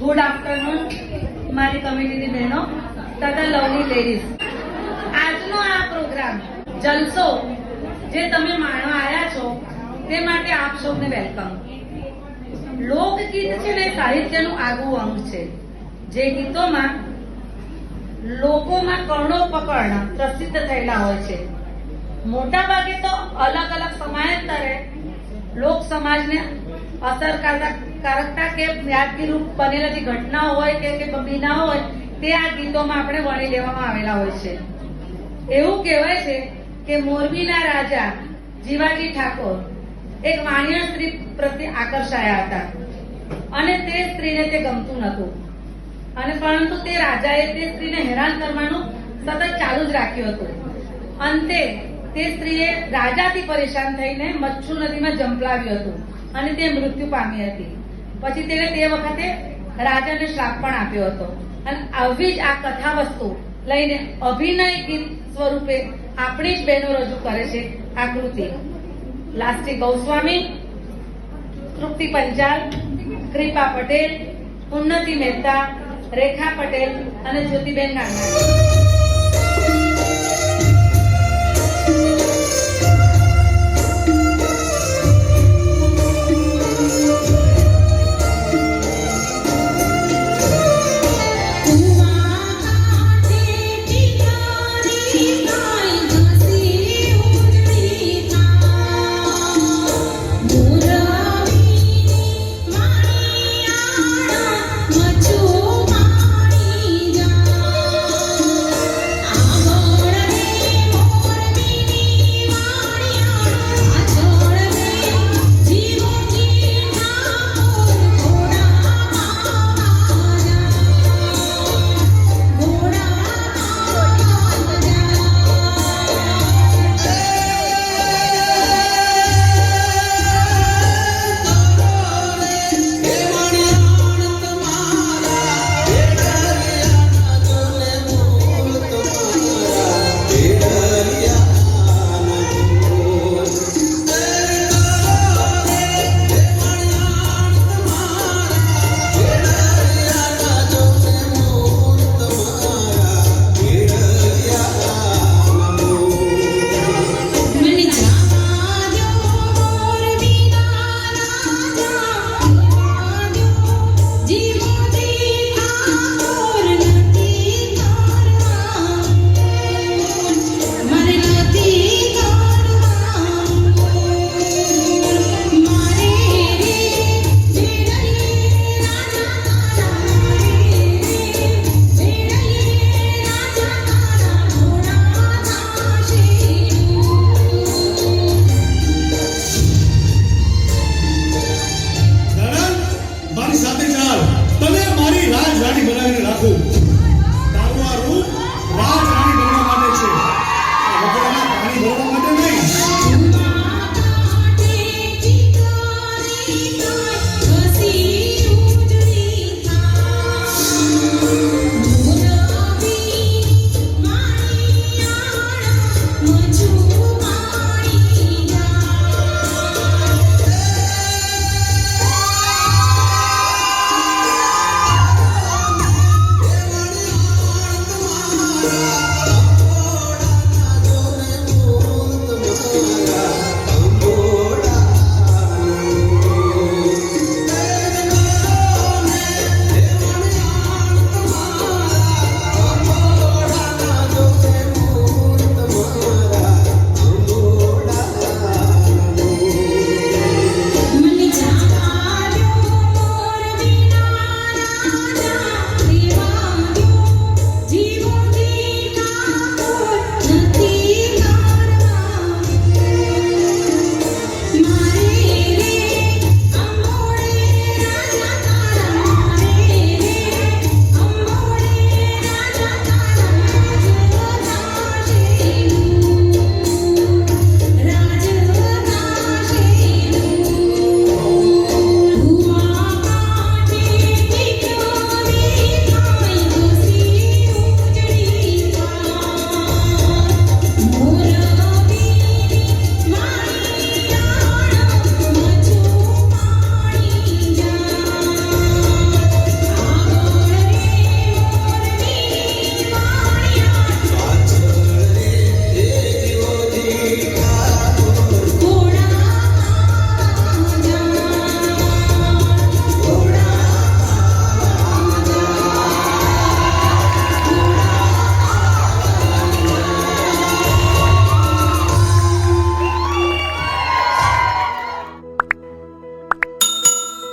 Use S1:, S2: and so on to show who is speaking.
S1: Good afternoon, મારી કમિટીની બહેનો, તથા લવલી લેડીઝ. આજનો આ પ્રોગ્રામ, જલસો, જે તમે માણવા આવ્યા છો, તે માટે આપ સૌને વેલકમ લોકગીત છે ને, સાહિત્યનું આગવું અંગ છે. જે ગીતોમાં લોકોમાં કર્ણો પકડ પ્રસિદ્ધ થયેલા હોય છે. મોટા ભાગે તો અલગ અલગ સમયાંતરે લોક સમાજને અસરકારકતા કે યાદગીરૂપ બનેલા જે ઘટનાઓ હોય કે બીના હોય, તે આ ગીતોમાં આપણે વણી લેવામાં આવેલા હોય છે. એવું કહેવાય છે કે મોરબીના રાજા જીવાજી ઠાકોર એક વાણિયા સ્ત્રી પ્રત્યે આકર્ષાયા હતા. અને તે સ્ત્રીને તે ગમતું નહોતું. અને પરંતુ તે રાજાએ તે સ્ત્રીને હેરાન કરવાનું સતત ચાલુ જ રાખ્યું હતું. અંતે તે સ્ત્રીએ રાજાથી પરેશાન થઈને મચ્છુ નદીમાં જંપલાવ્યું હતું અને તે મૃત્યુ પામી હતી. પછી તેને તે વખતે રાજાને શ્રાપ પણ આપ્યો હતો. અને આવી જ આ કથા વસ્તુ લઈને અભિનય ગીત સ્વરૂપે આપણી જ બહેનો રજૂ કરે છે આ કૃતિ. લાસ્ટી ગૌસ્વામી, તૃપ્તિ પંચાલ, કૃપા પટેલ, ઉન્નતિ મહેતા, રેખા પટેલ અને જ્યોતિબેન નાગનાણી